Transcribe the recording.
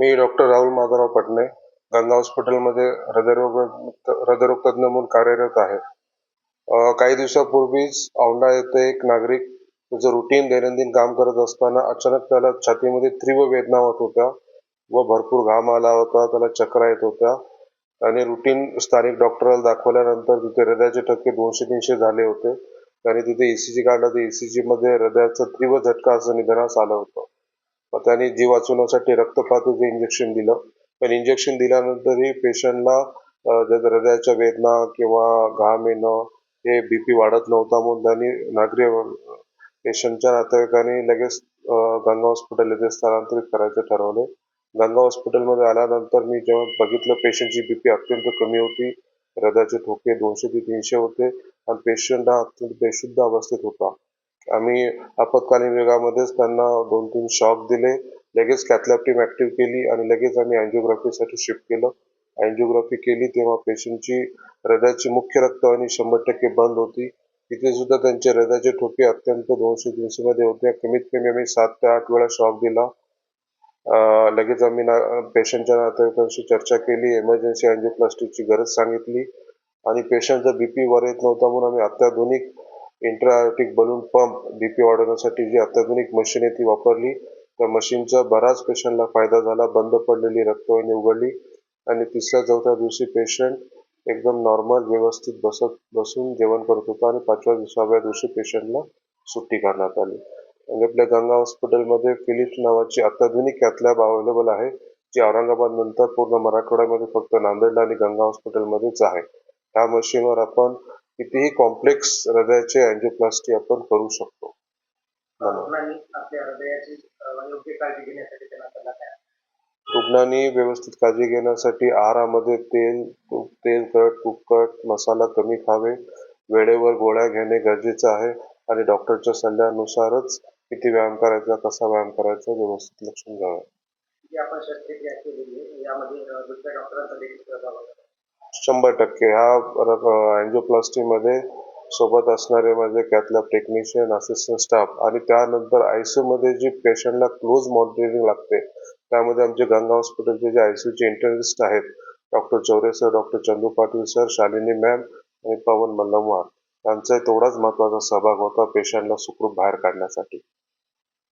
मी doctor Rahul Madhavrao Patne Ganga हॉस्पिटलमध्ये हृदयरोग हृदयरोग तज्ज्ञ म्हणून कार्यरत आहे. काही दिवसापूर्वीच औंढा येथे एक नागरिक त्याचं रुटीन दैनंदिन काम करत असताना अचानक त्याला छातीमध्ये तीव्र वेदना होत होत्या व भरपूर घाम आला होता त्याला चक्रा येत होत्या. आणि रुटीन स्थानिक डॉक्टरला दाखवल्यानंतर तिथे हृदयाचे टक्के दोनशे तीनशे झाले होते. आणि तिथे एसीजी काढला. तर ECG मध्ये हृदयाचा तीव्र झटका असं निधनास आलं होतं. त्याने जीव वाचवण्यासाठी रक्तपातूचं इंजेक्शन दिलं पण इंजेक्शन दिल्यानंतरही पेशंटला हृदयाच्या वेदना किंवा घाम येणं हे बीपी वाढत नव्हता म्हणून त्यांनी नागरी पेशंटच्या नातेवाईकांनी लगेच गंगा हॉस्पिटल येथे स्थलांतरित करायचं ठरवले. गंगा हॉस्पिटलमध्ये आल्यानंतर मी जेव्हा बघितलं पेशंटची बीपी अत्यंत कमी होती हृदयाचे ठोके दोनशे ते तीनशे होते आणि पेशंट हा अत्यंत बेशुद्ध अवस्थेत होता. आम्ही आपत्कालीन विभागामध्येच त्यांना दोन तीन शॉक दिले. लगेच कॅथलॅब ऍक्टिव्ह केली आणि लगेच आम्ही अँजिओग्राफीसाठी शिफ्ट केलं. अँजिओग्राफी केली तेव्हा पेशंटची हृदयाची मुख्य रक्तवाहिनी शंभर टक्के बंद होती. तिथे सुद्धा त्यांचे हृदयाचे ठोके अत्यंत दोनशे तीनशे मध्ये होते. कमीत कमी आम्ही सात ते आठ वेळा शॉक दिला. लगेच आम्ही पेशंटच्या नातेवाईकांशी चर्चा केली. इमर्जन्सी अँजिओप्लास्टिकची गरज सांगितली. आणि पेशंटचा बीपी वर येत नव्हता म्हणून आम्ही अत्याधुनिक इंट्रायोटिक बलून पंप बीपी वाढवण्यासाठी जी अत्याधुनिक मशीन आहे ती वापरली. त्या मशीनचा बराच पेशंटला फायदा झाला. बंद पडलेली रक्तवाहिनी उघडली. आणि तिसऱ्या चौथ्या दिवशी पेशंट एकदम नॉर्मल व्यवस्थित बसत बसून जेवण करत होता आणि पाचव्या सहाव्या दिवशी पेशंटला सुट्टी करण्यात आली. आणि आपल्या गंगा हॉस्पिटलमध्ये फिलिप्स नावाची अत्याधुनिक कॅथलॅब अवेलेबल आहे जी औरंगाबाद नंतर पूर्ण मराठवाड्यामध्ये फक्त नांदेडला आणि गंगा हॉस्पिटलमध्येच आहे. त्या मशीनवर आपण कितीही कॉम्प्लेक्स हृदयाचे अँजिओप्लास्टी आपण करू शकतो. रुग्णांनी व्यवस्थित काळजी घेण्यासाठी आहारामध्ये तेल तूप तेलकट तुपकट मसाला कमी खावे. वेळेवर गोळ्या घेणे गरजेचं आहे आणि डॉक्टरच्या सल्ल्यानुसारच किती व्यायाम करायचा कसा व्यायाम करायचा व्यवस्थित लक्ष घ्यावं. आपण शस्त्रक्रिया केलेली यामध्ये दुसऱ्या डॉक्टरांचा देखील सहभाग शंभर टक्के. हा परत अँजिओप्लास्टीमध्ये सोबत असणारे माझे कॅथलॅब टेक्निशियन असिस्टंट स्टाफ आणि त्यानंतर आयसीयू मध्ये जी पेशंटला क्लोज मॉनिटरिंग लागते त्यामध्ये आमचे गंगा हॉस्पिटलचे जे आयसीयू चे इंटरनिस्ट आहेत doctor Choure sir doctor Chandu Patil sir Shalini ma'am आणि पवन मल्लमवार यांचा तेवढाच महत्त्वाचा सहभाग होता पेशंटला सुखरूप बाहेर काढण्यासाठी.